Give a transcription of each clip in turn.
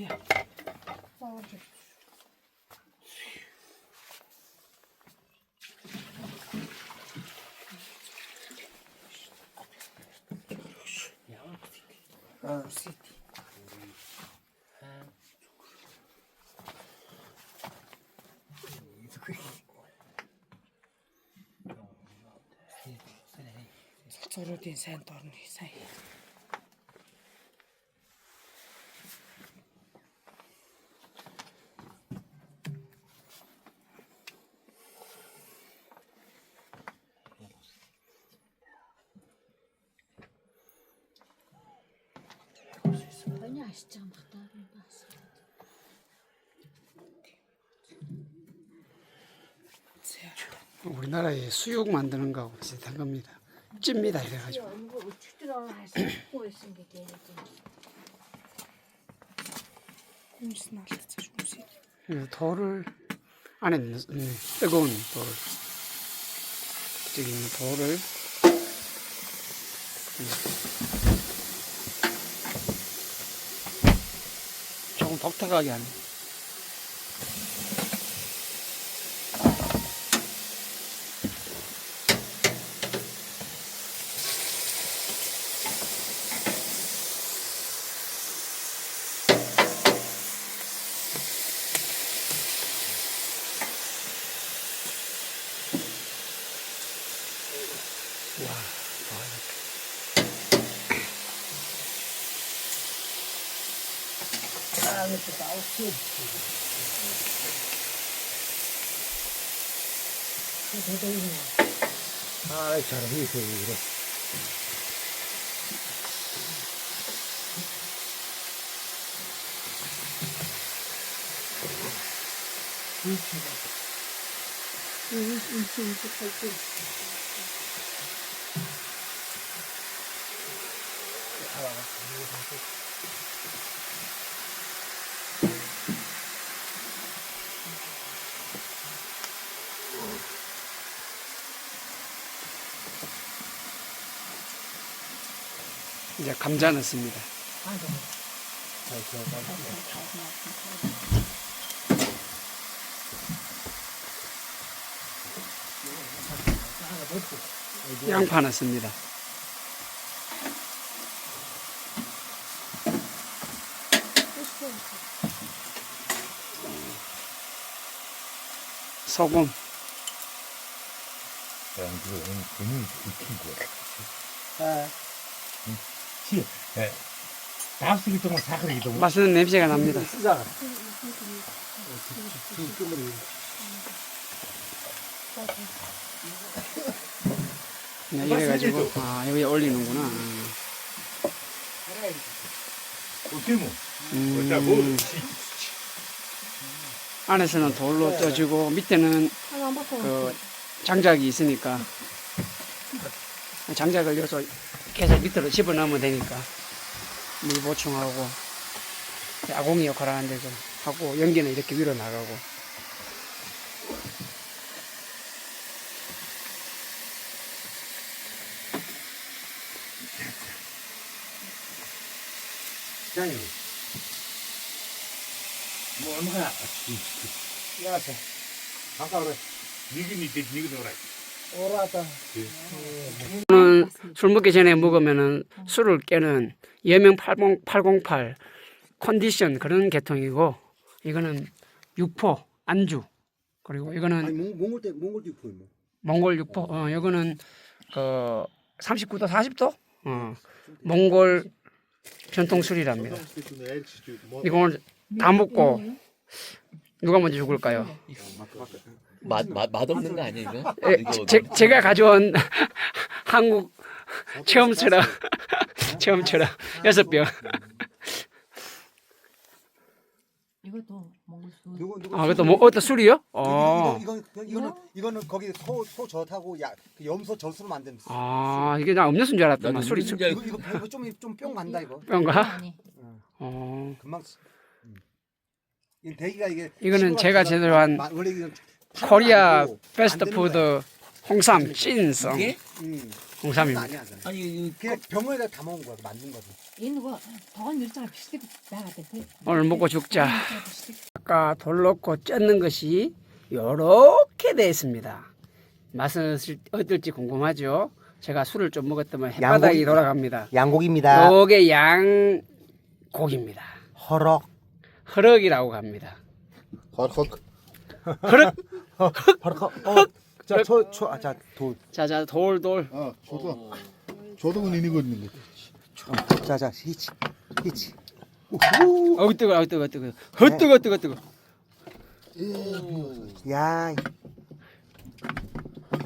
야, 싸워줘. 아, 시티. 우리나라에 수육 만드는 거하고 비슷한 겁니다. 찝니다 이래가지고. 그 돌을 안에 넣- 음, 뜨거운 돌, 있는 돌을 음. 조금 독특하게 하네. とかを吸うってい。う。ちょうどい。い。な。はい、チャラい。い。風味です。い。い。気分。い。い。気分。 이제 감자 넣습니다. 양파 넣습니다. 소금, 야, 이거 돈을 붙인 거야. 아. 시, 에, 밥쓰기 동안 사그리기 동안. 맛있는 냄새가 납니다. 그냥 이래가지고 아 여기 올리는구나. 어떻게 뭐? 음, 안에서는 돌로 쪄주고 밑에는 하나 먹고 그 장작이 있으니까 장작을 여기서 계속 밑으로 집어넣으면 되니까 물 보충하고 아궁이 역할을 하는데 좀 하고 연기는 이렇게 위로 나가고 시장님. 뭐, 얼마야? 안녕하세요. 아까 그래. 니근 이때 니근 오라. 저는 술 먹기 전에 먹으면은 술을 깨는 여명 80, 808 컨디션 그런 계통이고 이거는 육포 안주. 그리고 이거는 아니 몽, 몽골 때 몽골 때 보이 뭐. 몽골 육포. 어 이거는 그 39도 40도? 어 몽골 전통 술이랍니다. 이거 오늘 다 먹고 누가 먼저 죽을까요? 맛, 맛, 맛없는 거 아니야, 이거? 예, 이거 제, 제가 가져온 한국 체험 처럼 체험 처럼 여섯 병. 이것도 먹을 수. 누구 누구 아, 그것도 뭐 어떤 술이요? 어. 이거 이거 이거는 이거는 거기 소소 젖하고 야그 염소 젖으로 만든 술. 아, 이게 나 음료수인 줄 알았더만 나도 술이 음료수인 술. 줄 이거 이거 좀좀뿅 간다 이거. 뿅가? 아니. 어. 금방. 음. 이 대기가 이게 이거는 제가 제대로 한 마- 원래 이건 코리아 베스트 푸드 홍삼 찐성 응. 음. 홍삼입니다. 아니, 아니 이거 그냥 병원에다 다 먹은 거야. 만든 거지. 얘는 뭐 더운 일정을 비슷하게 나갔대. 네. 오늘 먹고 네. 죽자. 아까 돌 넣고 쪘는 것이 요렇게 되어 있습니다. 맛은 어떨지 궁금하죠? 제가 술을 좀 먹었더만 해바닥이 양고기. 돌아갑니다. 양고기입니다. 요게 양고기입니다. 허럭. 허럭이라고 합니다. 허럭. 허럭 허럭. 어. 자, 초, 초, 아, 자, 도. 자자 돌 돌. 아 저도 저도 이거거든요 자, 자, 히치. 히치. 어우 뜨거, 어우 뜨거, 뜨거. 헛 뜨거, 뜨거, 뜨거. 야,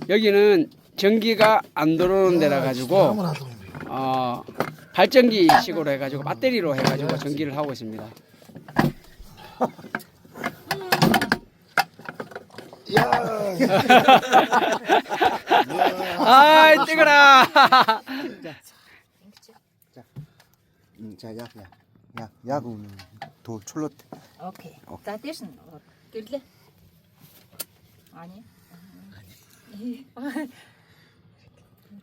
여기는 전기가 안 들어오는 데라 가지고 어, 발전기식으로 해가지고 배터리로 해가지고 전기를 하고 있습니다. 아이 뜨거라. 음, 자, 약, 약, 약, 약은 더 촐롯해. 오케이. 어. 나 대신 어, 뜰래? 아니.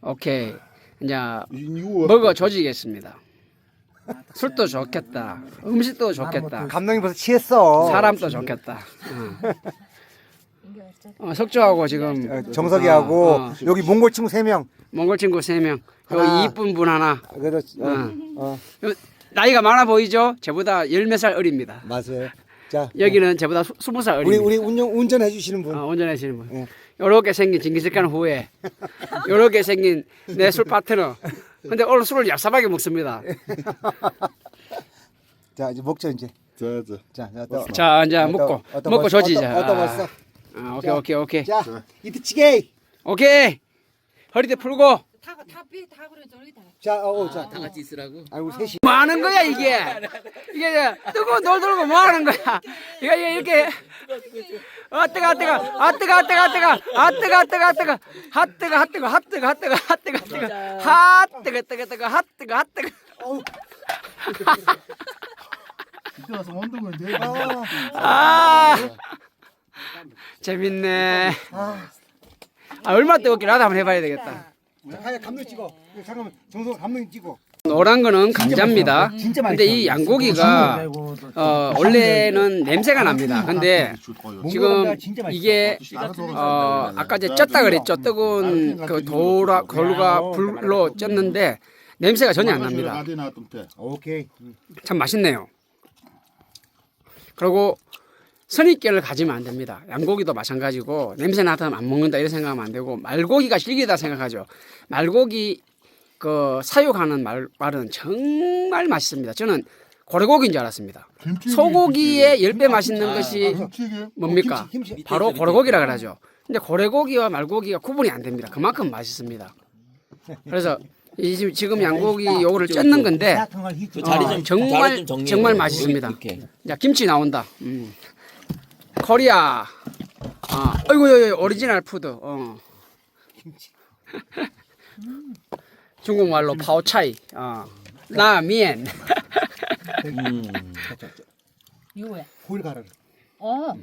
오케이. 그냥 먹어 조지겠습니다. 술도 좋겠다. 음식도 좋겠다. 감독님 벌써 취했어. 사람도 좋겠다. 응. 어, 석조하고 지금 네. 아, 정석이하고 어, 어, 여기 몽골 친구 세 명. 몽골 친구 세 명. 하나. 그 이쁜 분 하나. 아, 그래도 어, 어. 어. 나이가 많아 보이죠? 저보다 열 몇 살 어립니다. 맞아요. 자 여기는 저보다 수- 스무 살 어립니다. 우리 운전 운전해 주시는 분. 어, 운전하시는 분. 예. 요렇게 생긴 징기스칸 후에 요렇게 생긴 내 술 파트너. 근데 오늘 술을 얍삽하게 먹습니다. 자 이제 먹죠 이제. 자, 자. 자, 자 이제 먹고 먹고 조지자. 어떤 벌써? 아, 오케이 오케이 오케이. 자, 이트치게. 오케이. 허리대 풀고. 다다비다 그래 저기 다. 자, 어, 어, 자. 다 같이 있으라고. 아이고 셋이. 뭐 하는 거야 이게? 이게 뜨거운 돌 들고 뭐 하는 거야? 이거 이거 이렇게 아 뜨거 아 뜨거 아 뜨거 아 뜨거 아 뜨거 아 뜨거 아 뜨거 아 뜨거 아 뜨거 아 뜨거 아 뜨거 아 뜨거 아 뜨거 아 뜨거 아 뜨거 뜨거 뜨거 아 뜨거 아 뜨거 이때 와서 원동을 내아 재밌네. 아. 얼마 뜨겁게 나도 한번 해봐야 되겠다. 자, 하야 감독 찍어. 잠깐만, 정석 감독 찍어. 노란 거는 감자입니다. 진짜 근데 이 양고기가 어 원래는 냄새가 납니다. 근데 지금 이게 어 아까 이제 쪘다 그랬죠 뜨거운 그 돌아 돌과 불로 쪘는데 냄새가 전혀 안 납니다. 오케이. 참 맛있네요. 그리고 선입견을 가지면 안 됩니다 양고기도 마찬가지고 냄새 나면 안 먹는다 이런 생각하면 안 되고 말고기가 질기다 생각하죠 말고기 그 사육하는 말, 말은 정말 맛있습니다 저는 고래고기인 줄 알았습니다 소고기의 열 배 맛있는 것이 뭡니까? 김치, 김치. 바로 고래고기라 그러죠. 근데 고래고기와 말고기가 구분이 안 됩니다. 그만큼 맛있습니다. 그래서 이 지금- 지금 양고기 요거를 쪘는 건데. 그 어, 좀 정말- 정말. 맛있습니다. 자 김치 나온다. 음. 코리아. 아, 어이구 어이구, 오리지널 푸드. 어. 중국말로 파오차이. 어. 라면. 음. 이거야. 고일 가라. 어.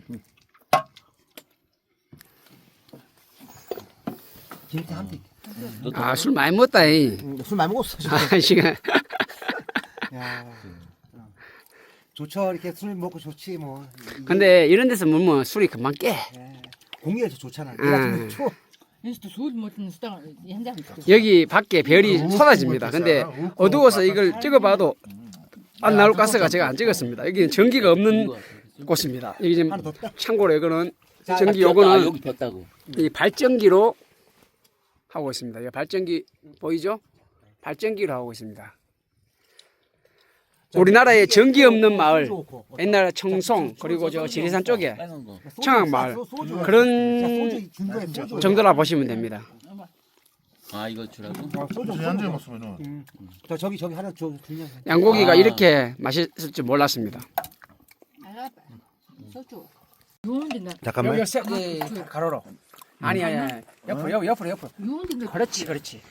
김치 한 대. 아 술 많이 먹었다. 이. 음, 술 많이 먹었어. 지금. 아 시간. 야. 어. 좋죠. 이렇게 술 먹고 좋지 뭐. 이게 근데 이런 데서 먹으면 술이 금방 깨. 공기가 좋잖아. 음. 수다 현장. 여기 밖에 별이 쏟아집니다. 근데 어두워서 이걸 찍어봐도 안 나올 가스가 제가 안 찍었습니다. 여기는 전기가 없는 곳입니다. 여기 지금. 참고로 이거는 자, 전기 아, 요거는 여기 폈다고. 이 발전기로 하고 있습니다. 이 발전기 보이죠? 발전기로 하고 있습니다. 우리나라에 전기 없는 마을 옛날 청송 그리고 저 지리산 쪽에. 청학마을 소주. 그런. 정도라 보시면 됩니다. 아 이거 주라고? 앉아 소주. 먹으면은 음. 저 저기 저기 하나 줘. 양고기가 아. 이렇게 맛있을 줄 몰랐습니다. 소주. 잠깐만. 세, 예, 가로로. 아니 아니 아니. 옆으로 옆으로 옆으로? 그렇지 그렇지.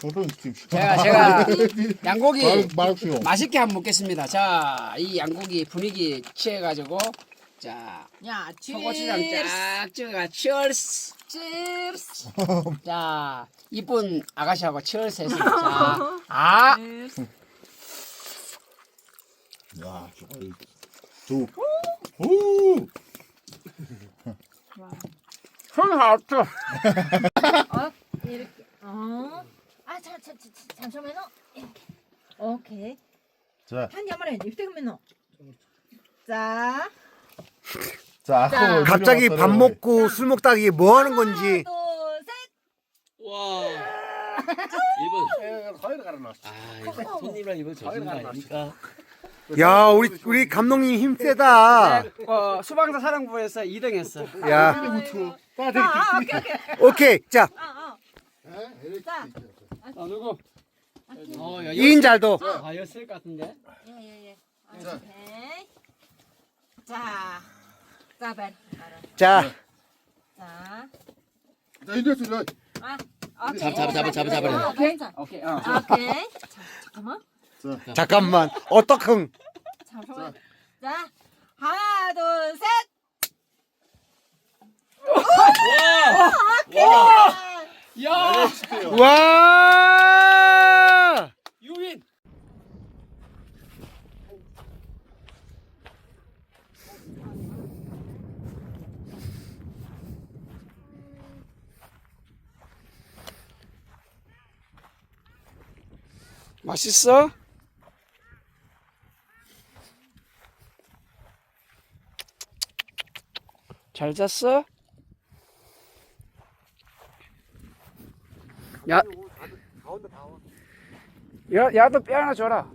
저도 김치 제가 제가 양고기 말없이요 맛있게 한번 먹겠습니다. 자, 이 양고기 분위기 취해가지고 자 야, 소고추장 쫙 찍어가 치얼스. 치얼스. 자 이쁜 아가씨하고 치얼스 했습니다. 자, 아 야, 저거. 저. 오! 손 하트. 어, 이렇게. 어. 아, 자, 자, 자, 자, 잠시만요. 이렇게. 오케이. 자, 한 야마래 이때 그러면 자, 자, 자. 아까 갑자기 밥 먹고 술 먹다가 이게 뭐 하는 건지. 하나, 둘, 셋. 와. 이번 가위를 갈아놨어. 아 이거 손님이랑 이번 젖은 거 아닙니까? 야, 우리 우리 감독님 힘 세다. 어, 수방사 사령부에서 2등 했어. 야, 묻혀. 아, 아, 오케이, 오케이. 오케이. 자, 아, 아. 자, 어, 누구? 어, 야, 이인 잘도. 아, 였을 것 같은데. 예, 예, 예. 오케이. 자, 자, 벤. 자, 자, 자, 이제 저 아, 오케이. 잡아, 잡아, 잡아, 잡아, 잡아. 오케이. 자, 오케이. 어. 오케이. 자, 잠깐만. 잠깐만. 어떡흥. 잠깐만. 자, 하나, 둘, 셋. 야! 와! 유인. 맛있어? 잘 잤어? 야, 야, 야도 뼈 하나 줘라.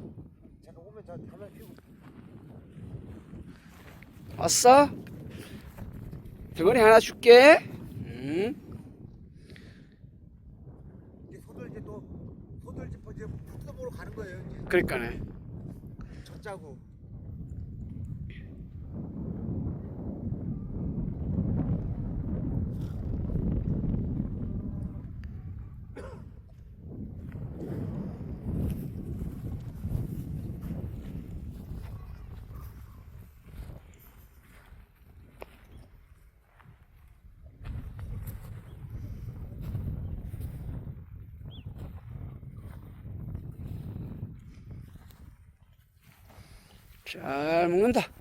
왔어? 덩어리 하나 줄게. 응? 소들 이제 또 소들 이제 북도 보러 가는 거예요. 이제 그러니까네. 젖자고. 잘 먹는다.